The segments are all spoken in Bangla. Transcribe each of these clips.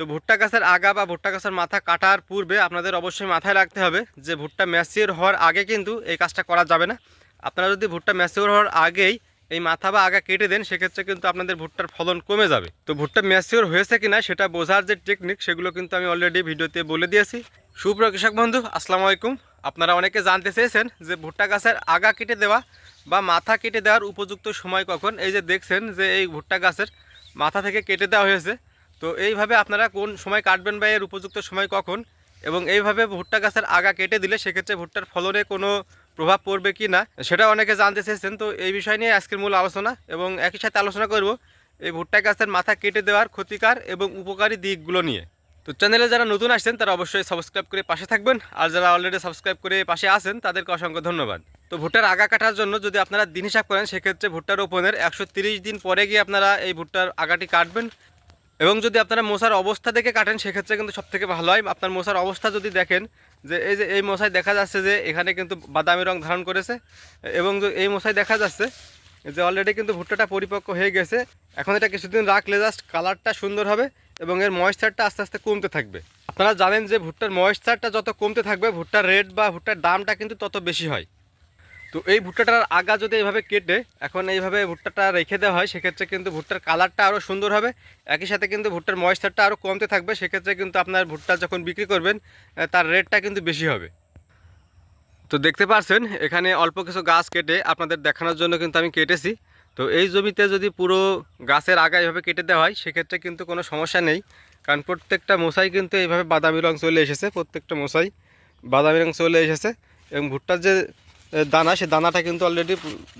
তো ভুট্টা গাছের আগা বা ভুট্টা গাছের মাথা কাটার পূর্বে আপনাদের অবশ্যই মাথায় রাখতে হবে যে ভুট্টা ম্যাচিওর হওয়ার আগে কিন্তু এই কাজটা করা যাবে না। আপনারা যদি ভুট্টা ম্যাচিওর হওয়ার আগেই এই মাথা বা আগা কেটে দেন, সেক্ষেত্রে কিন্তু আপনাদের ভুট্টার ফলন কমে যাবে। তো ভুট্টা ম্যাচিওর হয়েছে কিনা সেটা বোঝার যে টেকনিক সেগুলো কিন্তু আমি অলরেডি ভিডিওতে বলে দিয়েছি। সুপ্রিয় কৃষক বন্ধু, আসসালামু আলাইকুম। আপনারা অনেকে জানতে চেয়েছেন যে ভুট্টা গাছের আগা কেটে দেওয়া বা মাথা কেটে দেওয়ার উপযুক্ত সময় কখন? এই যে দেখছেন যে এই ভুট্টা গাছের মাথা থেকে কেটে দেওয়া হয়েছে। তো এইভাবে আপনারা কোন সময় কাটবেন বা এর উপযুক্ত সময় কখন? এবং এইভাবে ভুট্টা গাছের আগা কেটে দিলে সেক্ষেত্রে ভুট্টার ফলনে কোনো প্রভাব পড়বে কি না? সেটা অনেকে জানতে চেয়েছেন। তো এই বিষয় নিয়ে আজকের মূল আলোচনা এবং একই সাথে আলোচনা করব এই ভুট্টা গাছের মাথা কেটে দেওয়ার ক্ষতিকার এবং উপকারী দিকগুলো নিয়ে। তো চ্যানেলে যারা নতুন আসছেন, তারা অবশ্যই সাবস্ক্রাইব করে পাশে থাকবেন। আর যারা অলরেডি সাবস্ক্রাইব করে পাশে আছেন, তাদেরকে অসংখ্য ধন্যবাদ। তো ভুট্টার আগা কাটার জন্য যদি আপনারা দিন হিসাব করেন, সেক্ষেত্রে ভুট্টার রোপণের একশো দিন পরে গিয়ে আপনারা এই ভুট্টার আগাটি কাটবেন। এবং যদি আপনারা মশার অবস্থা দেখে কাটেন, সেক্ষেত্রে কিন্তু সব থেকে ভালো হয়। আপনার মশার অবস্থা যদি দেখেন, যে এই যে এই মশাই দেখা যাচ্ছে যে এখানে কিন্তু বাদামি রং ধারণ করেছে, এবং এই মশাই দেখা যাচ্ছে যে অলরেডি কিন্তু ভুট্টাটা পরিপক্ক হয়ে গেছে। এখন এটা কিছুদিন রাখলে জাস্ট কালারটা সুন্দর হবে এবং এর ময়েশ্চারটা আস্তে আস্তে কমতে থাকবে। আপনারা জানেন যে ভুট্টার ময়েশ্চারটা যত কমতে থাকবে, ভুট্টার রেট বা ভুট্টার দামটা কিন্তু তত বেশি হয়। তো এই ভুট্টাটার আগা যদি এইভাবে কেটে এখন এইভাবে ভুট্টাটা রেখে দেওয়া হয়, সেক্ষেত্রে কিন্তু ভুট্টার কালারটা আরও সুন্দর হবে। একই সাথে কিন্তু ভুট্টার ময়েশ্চারটা আরও কমতে থাকবে, সেক্ষেত্রে কিন্তু আপনার ভুট্টা যখন বিক্রি করবেন তার রেটটা কিন্তু বেশি হবে। তো দেখতে পাচ্ছেন এখানে অল্প কিছু গাছ কেটে আপনাদের দেখানোর জন্য কিন্তু আমি কেটেছি। তো এই জমিতে যদি পুরো গাছের আগা এইভাবে কেটে দেওয়া হয়, সেক্ষেত্রে কিন্তু কোনো সমস্যা নেই। কারণ প্রত্যেকটা মশাই কিন্তু এইভাবে বাদামি রং চলে এসেছে, প্রত্যেকটা মশাই বাদামি রং চলে এসেছে। এবং ভুট্টার যে দানা, সে দানাটা কিন্তু অলরেডি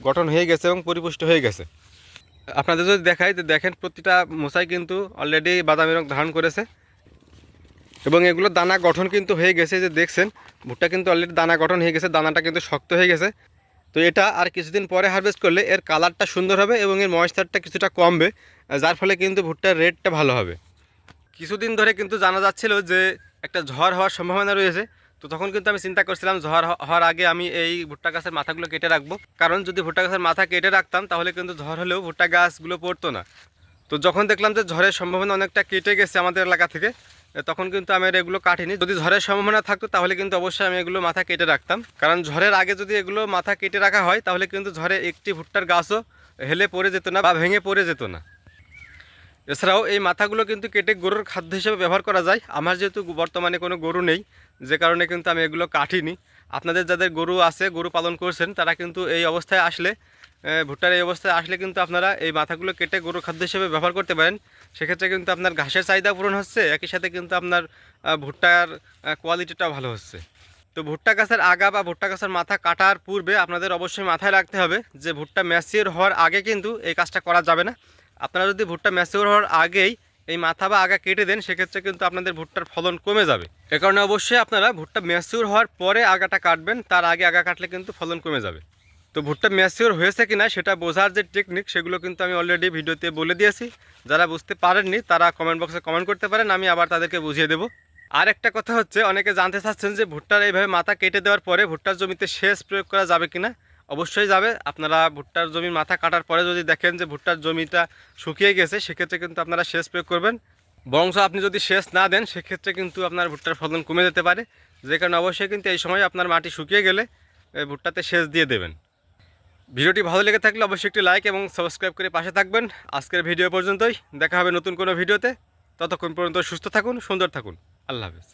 গঠন হয়ে গেছে এবং পরিপুষ্ট হয়ে গেছে। আপনাদের যদি দেখাই যে দেখেন প্রতিটা মশাই কিন্তু অলরেডি বাদামি রং ধারণ করেছে। এবং এগুলো দানা গঠন কিন্তু হয়ে গেছে যে দেখছেন, ভুট্টা কিন্তু অলরেডি দানা গঠন হয়ে গেছে, দানাটা কিন্তু শক্ত হয়ে গেছে। তো এটা আর কিছুদিন পরে হারভেস্ট করলে এর কালারটা সুন্দর হবে এবং এর ময়েশ্চারটা কিছুটা কমবে, যার ফলে কিন্তু ভুট্টার রেটটা ভালো হবে। কিছুদিন ধরে কিন্তু জানা যাচ্ছিল যে একটা ঝড় হওয়ার সম্ভাবনা রয়েছে তো তখন কিন্তু আমি চিন্তা করছিলাম, ঝড় হওয়ার আগে আমি এই ভুট্টা গাছের মাথাগুলো কেটে রাখব। কারণ যদি ভুট্টা গাছের মাথা কেটে রাখতাম, তাহলে কিন্তু ঝড় হলেও ভুট্টা গাছগুলো পড়তো না। তো যখন দেখলাম যে ঝড়ের সম্ভাবনা অনেকটা কেটে গেছে আমাদের এলাকা থেকে তখন কিন্তু আমি এগুলো কাটিনি। যদি ঝড়ের সম্ভাবনা থাকতো, তাহলে কিন্তু অবশ্যই আমি এগুলো মাথা কেটে রাখতাম। কারণ ঝড়ের আগে যদি এগুলো মাথা কেটে রাখা হয়, তাহলে কিন্তু ঝড়ে একটি ভুট্টার গাছও হেলে পড়ে যেত না বা ভেঙে পড়ে যেত না। এছাড়াও এই মাথাগুলো কিন্তু কেটে গরুর খাদ্য হিসেবে ব্যবহার করা যায়। আমার যেহেতু বর্তমানে কোনো গরু নেই, যে কারণে কিন্তু আমি এগুলো কাটিনি। আপনাদের যাদের গরু আছে, গরু পালন করছেন, তারা কিন্তু এই অবস্থায় আসলে ভুট্টার এই অবস্থায় আসলে কিন্তু আপনারা এই মাথাগুলো কেটে গরুর খাদ্য হিসেবে ব্যবহার করতে পারেন। সেক্ষেত্রে কিন্তু আপনার ঘাসের চাহিদা পূরণ হচ্ছে, একই সাথে কিন্তু আপনার ভুট্টার কোয়ালিটিটাও ভালো হচ্ছে। তো ভুট্টা গাছের আগা বা ভুট্টা গাছের মাথা কাটার পূর্বে আপনাদের অবশ্যই মাথায় রাখতে হবে যে ভুট্টা ম্যাচিওর হওয়ার আগে কিন্তু এই কাজটা করা যাবে না। আপনারা যদি ভুট্টা ম্যাচিওর হওয়ার আগেই এই মাথা বা আগা কেটে দেন, সেক্ষেত্রে কিন্তু আপনাদের ভুট্টার ফলন কমে যাবে। এ কারণে অবশ্যই আপনারা ভুট্টা ম্যাচিওর হওয়ার পরে আগাটা কাটবেন, তার আগে আগা কাটলে কিন্তু ফলন কমে যাবে। তো ভুট্টা ম্যাচিওর হয়েছে কি না সেটা বোঝার যে টেকনিক সেগুলো কিন্তু আমি অলরেডি ভিডিওতে বলে দিয়েছি। যারা বুঝতে পারেননি, তারা কমেন্ট বক্সে কমেন্ট করতে পারেন, আমি আবার তাদেরকে বুঝিয়ে দেবো। আর একটা কথা হচ্ছে, অনেকে জানতে চাচ্ছেন যে ভুট্টার এইভাবে মাথা কেটে দেওয়ার পরে ভুট্টার জমিতে সেচ প্রয়োগ করা যাবে কিনা? অবশ্যই যাবে। আপনারা ভুট্টার জমির মাথা কাটার পরে যদি দেখেন যে ভুট্টার জমিটা শুকিয়ে গেছে, সেক্ষেত্রে কিন্তু আপনারা সেচ প্রয়োগ করবেন। বরঞ্চ আপনি যদি সেচ না দেন, সেক্ষেত্রে কিন্তু আপনার ভুট্টার ফলন কমে যেতে পারে। যে কারণে অবশ্যই কিন্তু এই সময় আপনার মাটি শুকিয়ে গেলে ভুট্টাতে সেচ দিয়ে দেবেন। ভিডিওটি ভালো লেগে থাকলে অবশ্যই একটি লাইক এবং সাবস্ক্রাইব করে পাশে থাকবেন। আজকের ভিডিও পর্যন্তই। দেখা হবে নতুন কোনো ভিডিওতে। ততক্ষণ পর্যন্ত সুস্থ থাকুন, সুন্দর থাকুন। আল্লাহ হাফেজ।